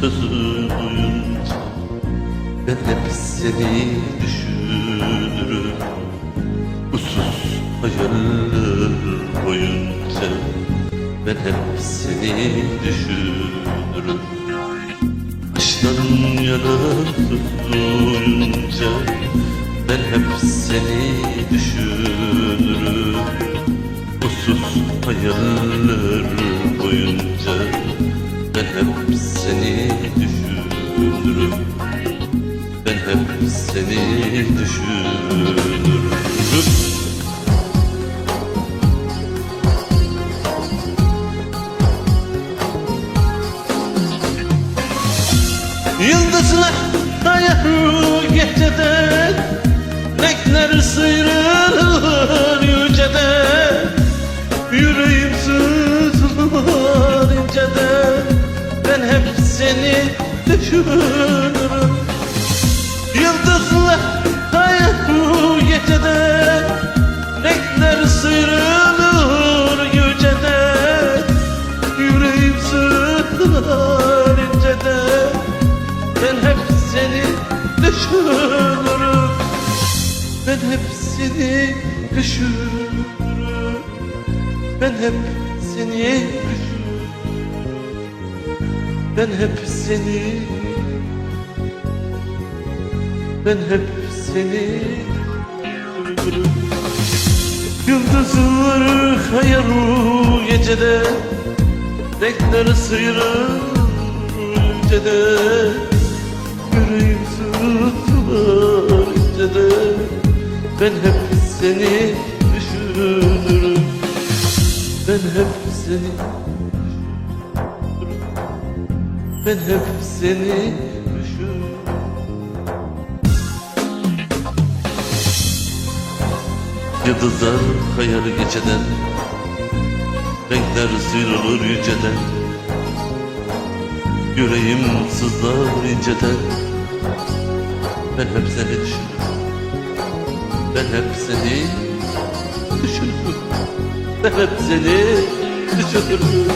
sözü duyunca Ben hep seni düşünürüm. Usuz hayaller boyunca Ben hep seni düşünürüm. Aşktan yana söz duyunca Ben hep seni düşünürüm düşünürüm Ben hep seni düşünürüm Yıldızlar kayar gecede Renkler sıyrılır seni düşünürüm. Yıldızlar kayar gecede Renkler sıyrılır yücede. Yüreğim sızlar incede ben hep seni düşünürüm. Ben hep seni düşünürüm. Ben hep seni Ben hep seni Ben hep seni. Yıldızlar kayar o gecede Renkler sıyrılır gecede. Yüreğim sızlar gecede Ben hep seni düşünürüm. Ben hep seni Ben hep seni düşünürüm Yıldızlar kayar geceden Renkler sıyrılır yüceden. Yüreğim sızlar inceden. Ben hep seni düşünürüm Ben hep seni düşünürüm Ben hep seni düşünürüm